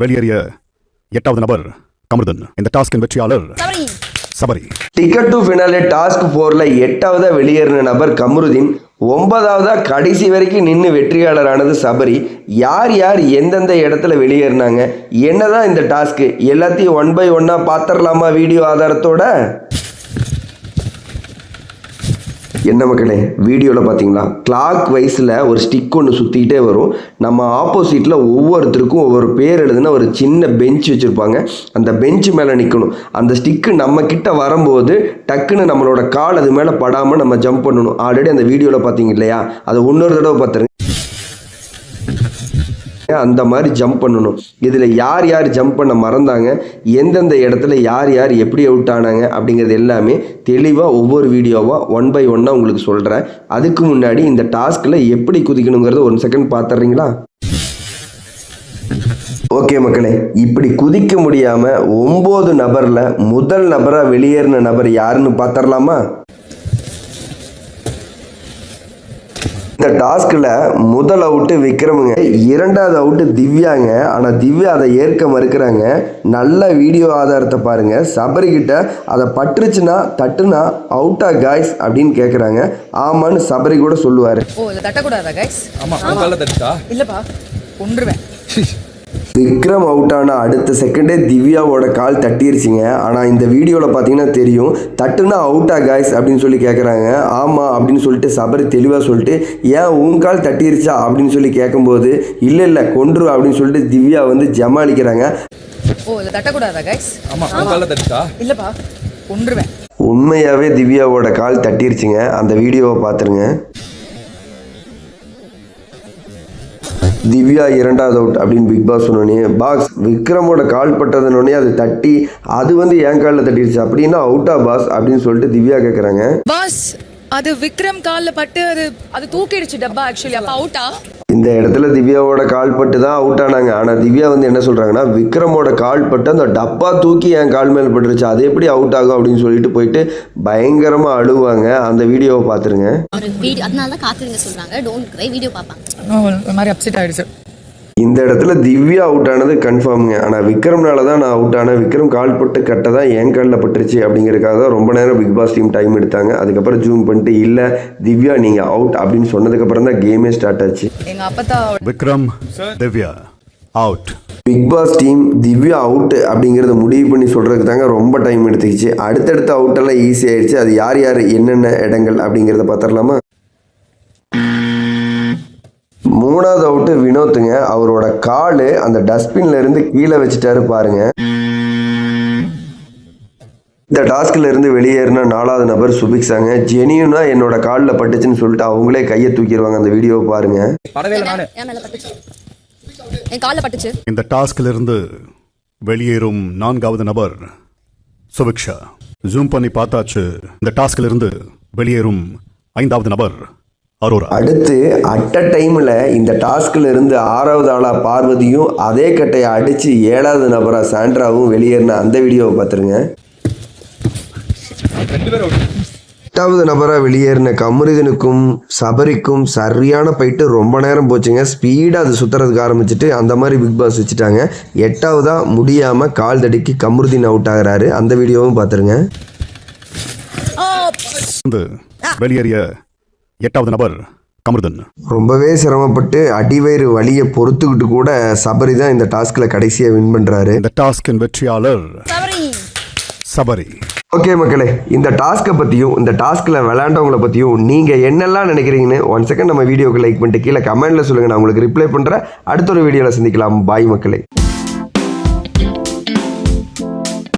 வெளியேறிய எட்டாவது நபர் கமருதன். இந்த டாஸ்கின் வெற்றியாளர் Sabari. Ticket to finale task ஃபோரில் எட்டாவதா வெளியேறின நபர் கமருதீன் ஒன்பதாவதா கடைசி வரைக்கும் நின்று வெற்றியாளரானது சபரி. யார் யார் எந்தெந்த இடத்துல வெளியேறினாங்க? என்னதான் இந்த டாஸ்க்கு எல்லாத்தையும் ஒன் பை ஒன்னாக பார்த்துடலாமா வீடியோ ஆதாரத்தோட? என்ன மக்களே வீடியோவில் பார்த்தீங்களா கிளாக் வைஸில் ஒரு ஸ்டிக் ஒன்று சுற்றிக்கிட்டே வரும். நம்ம ஆப்போசிட்டில் ஒவ்வொருத்தருக்கும் ஒவ்வொரு பேர் எழுதுன ஒரு சின்ன பெஞ்ச் வச்சுருப்பாங்க. அந்த பெஞ்ச் மேலே நிற்கணும் அந்த ஸ்டிக்கு நம்ம கிட்ட வரும்போது டக்குன்னு நம்மளோட கால் அது மேலே படாமல் நம்ம ஜம்ப் பண்ணணும். ஆல்ரெடி அந்த வீடியோவில் பார்த்தீங்க இல்லையா? அதை இன்னொரு தடவை பார்த்துருங்க அந்த மாதிரி ஜம்ப் பண்ணணும். இதில் யார் யார் ஜம்ப் பண்ண மறந்தாங்க எந்தெந்த இடத்துல யார் யார் எப்படி அவுட் ஆனாங்க அப்படிங்கிறது எல்லாமே தெளிவாக ஒவ்வொரு வீடியோவாக ஒன் பை ஒன்னாக உங்களுக்கு சொல்கிறேன் அதுக்கு முன்னாடி இந்த டாஸ்கில் எப்படி குதிக்கணுங்கிறத ஒன் செகண்ட் பார்த்துறீங்களா ஓகே மக்களே இப்படி குதிக்க முடியாமல் ஒம்பது நபரில் முதல் நபராக வெளியேறின நபர் யாருன்னு பார்த்துடலாமா இந்த டாஸ்கில் முதல் அவுட்டு விக்ரமுங்க. இரண்டாவது அவுட்டு திவ்யாங்க. ஆனால் திவ்யா அதை ஏற்க மறுக்கிறாங்க. நல்ல வீடியோ ஆதாரத்தை பாருங்க. சபரிக்கிட்ட அதை பட்டுருச்சுன்னா தட்டுனா அவுட்டா காய்ஸ் அப்படின்னு கேட்குறாங்க ஆமான்னு சபரி கூட சொல்லுவார். ஓ இதை தட்டக்கூடாதா கைஸ் ஆமா உன் கால தட்டா இல்லப்பா கொன்றுவேன். விக்ரம் அவுட் ஆன அடுத்த செகண்டே திவ்யாவோட கால் தட்டிருச்சுங்க. ஆனால் இந்த வீடியோவில் பார்த்தீங்கன்னா தெரியும் தட்டுனா அவுட்டா காய்ஸ் அப்படின்னு சொல்லி கேட்குறாங்க ஆமாம் அப்படின்னு சொல்லிட்டு சபரி தெளிவாக சொல்லிட்டு ஏன் உன் கால் தட்டிருச்சா? அப்படின்னு சொல்லி கேட்கும்போது இல்லை இல்லை கொன்று அப்படின்னு சொல்லிட்டு திவ்யா வந்து ஜமாளிக்கிறாங்க. ஓ இதை தட்டக்கூடாதா கைஸ் ஆமா உன் கால தட்டா இல்லப்பா கொன்றுவேன். உண்மையாகவே திவ்யாவோட கால் தட்டிருச்சுங்க. அந்த வீடியோவை பார்த்துருங்க திவ்யா இரண்டாவது அவுட் அப்படின்னு பிக் பாஸ் சொன்னோடனே பாக்ஸ் விக்ரமோட கால் பட்டதுனோடனே அது தட்டி அது வந்து என் காலில் தட்டிடுச்சு. அப்படின்னா அவுட்டா பாஸ் அப்படின்னு சொல்லிட்டு திவ்யா கேட்குறாங்க பாஸ் அது விக்ரம் கால்ல பட்டு அது அது தூக்கிடுச்சு டப்பா ஆக்சுவலி அப்போ அவுட்டா இந்த இடத்துல திவ்யாவோட கால் பட்டு தான் அவுட் ஆனாங்க. ஆனால் திவ்யா வந்து என்ன சொல்கிறாங்கன்னா விக்ரமோட கால் பட்டு அந்த டப்பா தூக்கி என் கால் மேல் பட்டுருச்சு. அது எப்படி அவுட் ஆகும் அப்படின்னு சொல்லிட்டு போயிட்டு பயங்கரமாக அழுவாங்க. அந்த வீடியோவை பார்த்துருங்க. ஒரு வீடியோ அதனால தான் காத்துருங்க சொல்றாங்க. டோன்ட் வீடியோ பார்ப்பாங்க. ஒரு மாதிரி அப்செட் ஆயிடுச்சு. இந்த இடத்துல திவ்யா அவுட் ஆனது கன்ஃபார்முங்க ஆனால் விக்ரம்னால தான் நான் அவுட் ஆனேன். விக்ரம் கால் பட்டு கட்ட தான் என் காலில் பட்டுருச்சு அப்படிங்கிறதுக்காக தான் ரொம்ப நேரம் பிக் பாஸ் டீம் டைம் எடுத்தாங்க. அதுக்கப்புறம் ஜூம் பண்ணிட்டு இல்லை திவ்யா நீங்கள் அவுட் அப்படின்னு சொன்னதுக்கப்புறம் தான் கேமே ஸ்டார்ட் ஆச்சு. எங்க அப்பத்தா Vikram Divya out Bigg Boss team Divya out அப்படிங்கிறத முடிவு பண்ணி சொல்கிறதுக்கு தாங்க ரொம்ப டைம் எடுத்துக்கிச்சு. அடுத்தடுத்த அவுட்டெல்லாம் ஈஸி ஆயிடுச்சு அது யார் யார் என்னென்ன இடங்கள் அப்படிங்கிறத பார்த்துடலாமா? மூணாவது அவுட்டு வினோத்துங்க. அவரோட காலு அந்த டஸ்ட்பின்ல இருந்து கீழே வச்சுட்டாரு பாருங்க. இந்த டாஸ்க்ல இருந்து வெளியேறின நாலாவது நபர் சுபிக்ஸாங்க ஜெனியூனா என்னோட காலில் பட்டுச்சுன்னு சொல்லிட்டு அவங்களே கையை தூக்கிடுவாங்க அந்த வீடியோவை பாருங்க. இந்த டாஸ்கிலிருந்து வெளியேறும் நான்காவது நபர் சுபிக்ஷா ஜூம் பண்ணி பார்த்தாச்சு. இந்த டாஸ்கிலிருந்து வெளியேறும் ஐந்தாவது நபர் அரோரா. அடுத்து அட் அ டைமில் இந்த டாஸ்கில் இருந்து ஆறாவது ஆளாக பார்வதியும் அதே கட்டையை அடித்து ஏழாவது நபராக சாண்ட்ராவும் வெளியேறின அந்த வீடியோவை பார்த்துருங்க. எட்டாவது நபராக வெளியேறின கமருதனுக்கும் சபரிக்கும் சரியான போயிட்டு ரொம்ப நேரம் போச்சுங்க. ஸ்பீடாக அது சுற்றுறதுக்கு ஆரம்பிச்சிட்டு அந்த மாதிரி பிக் பாஸ் வச்சுட்டாங்க. எட்டாவதாக முடியாமல் கால் தடிக்கு கமருதீன் அவுட் ஆகுறாரு. அந்த வீடியோவும் பார்த்துருங்க. வெளியேறிய எட்டாவது நபர் கமருதன். ரொம்பவே சிரமப்பட்டு அடிவயிறு வலியை பொறுத்துக்கிட்டு கூட சபரி தான் இந்த டாஸ்கில் கடைசியாக வின் பண்ணுறாரு இந்த டாஸ்கின் வெற்றியாளர் சபரி. ஓகே மக்களே இந்த டாஸ்க்கை பற்றியும் இந்த டாஸ்கில் விளையாண்டவங்கள பற்றியும் நீங்கள் என்னெல்லாம் நினைக்கிறீங்கன்னு ஒன் செகண்ட் நம்ம வீடியோக்கு லைக் பண்ணிட்டு கீழே கமெண்ட்டில் சொல்லுங்கள் நான் உங்களுக்கு ரிப்ளை பண்ணுறேன் அடுத்த ஒரு வீடியோவில் சந்திக்கலாம். பாய் மக்களே.